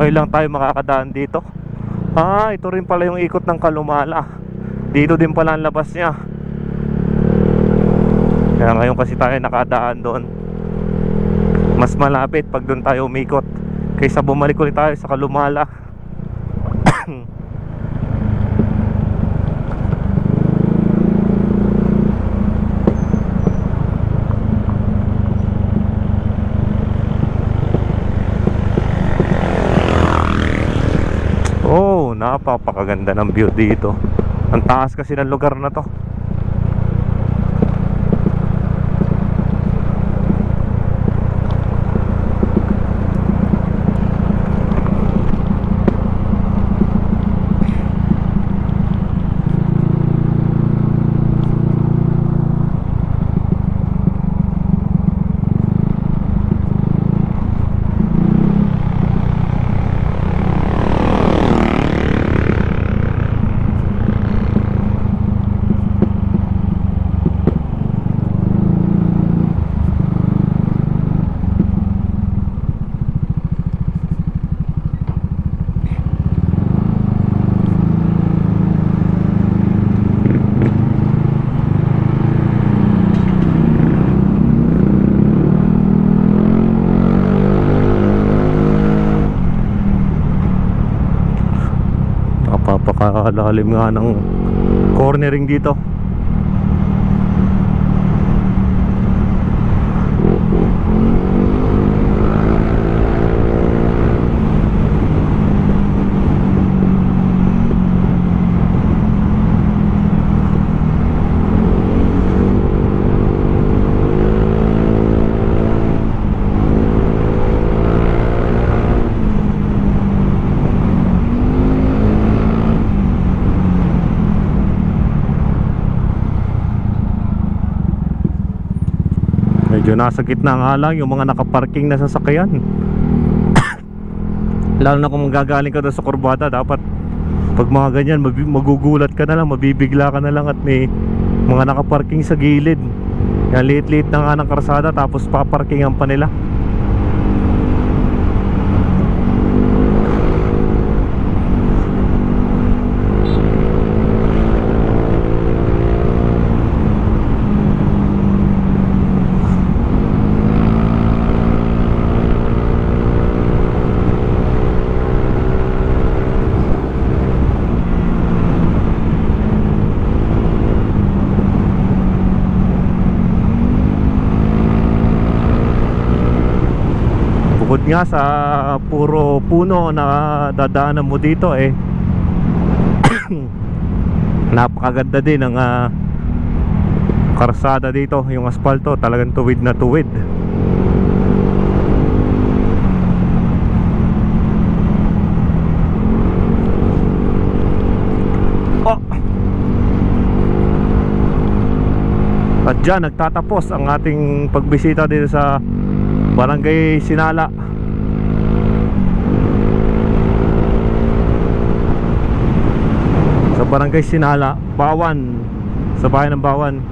Ngayon lang tayo makakadaan dito. Ah, ito rin pala yung ikot ng Kalumala. Dito din pala ang labas niya. Kaya ngayon kasi tayo nakadaan doon. Mas malapit pag doon tayo umikot. Kaysa bumalik ulit tayo sa Kalumala. Oh, napapakaganda ng view dito. Ang taas kasi ng lugar na to. Napapakalalim nga ng cornering dito. Medyo nasa gitna nga lang yung mga nakaparking na sasakyan. Lalo na kung magagaling ka sa kurbada, dapat pag mga ganyan, magugulat ka na lang, mabibigla ka na lang at may mga nakaparking sa gilid. Yan, liit-liit na nga ng karsada tapos paparkingan pa nila. Bukod nga sa puro puno na dadaanan mo dito eh Napakaganda din ng ah, karsada dito. Yung asfalto talagang tuwid na tuwid. Oh! At dyan nagtatapos ang ating pagbisita dito sa Barangay Sinala Barangay Sinala, Bawan. Sa bahay ng Bawan.